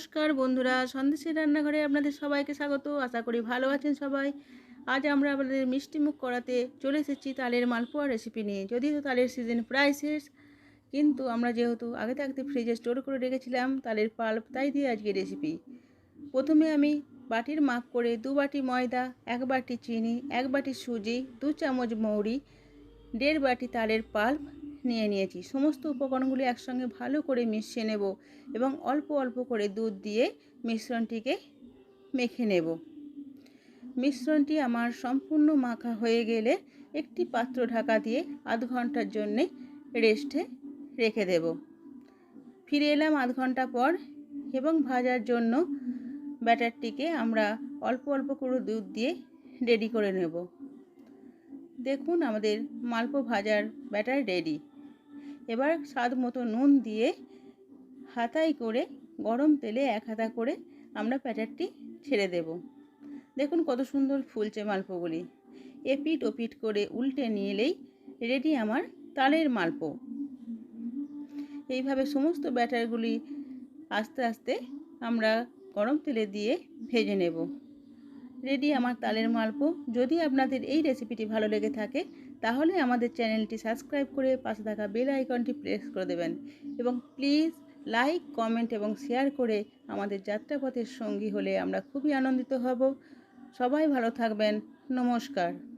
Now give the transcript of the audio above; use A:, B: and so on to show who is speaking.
A: নমস্কার বন্ধুরা, সন্দেশের রান্নাঘরে আপনাদের সবাইকে স্বাগত। আশা করি ভালো আছেন সবাই। আজ আমরা আপনাদের মিষ্টিমুখ করাতে চলে এসেছি তালের মালপোয়া রেসিপি নিয়ে। যদিও তালের সিজন প্রায় শেষ, কিন্তু আমরা যেহেতু আগে থাকতে ফ্রিজে স্টোর করে রেখেছিলাম তালের পাল্প, তাই দিয়ে আজকে রেসিপি প্রথমে আমি বাটির মাপ করে দু বাটি ময়দা, এক বাটি চিনি, এক বাটি সুজি, দু চামচ মৌরি, দেড় বাটি তালের পাল্প নিয়ে নিয়েছি। সমস্ত উপকরণগুলি একসঙ্গে ভালো করে মিশিয়ে নেব এবং অল্প অল্প করে দুধ দিয়ে মিশ্রণটিকে মেখে নেব। মিশ্রণটি আমার সম্পূর্ণ মাখা হয়ে গেলে একটি পাত্র ঢাকা দিয়ে আধ ঘণ্টার জন্যে রেস্টে রেখে দেব। ফিরে এলাম আধ ঘণ্টা পর এবং ভাজার জন্য ব্যাটারটিকে আমরা অল্প অল্প করে দুধ দিয়ে রেডি করে নেব। দেখুন আমাদের মালপো ভাজার ব্যাটার রেডি এবার স্বাদ মতো নুন দিয়ে হাতায় করে গরম তেলে এক হাতা করে আমরা ব্যাটারটি ছেড়ে দেব। দেখুন কত সুন্দর ফুলছে মালপোগুলি। এপিট ওপিট করে উল্টে নিলেই রেডি আমার তালের মালপো। এইভাবে সমস্ত ব্যাটারগুলি আস্তে আস্তে আমরা গরম তেলে দিয়ে ভেজে নেব। রেডি আমার তালের মালপো। যদি আপনাদের এই রেসিপিটি ভালো লেগে থাকে, তাহলে আমাদের চ্যানেলটি সাবস্ক্রাইব করে পাশে থাকা বেল আইকনটি প্রেস করে দেবেন। এবং প্লিজ লাইক, কমেন্ট এবং শেয়ার করে আমাদের যাত্রাপথের সঙ্গী হলে আমরা খুবই আনন্দিত হব। সবাই ভালো থাকবেন। নমস্কার।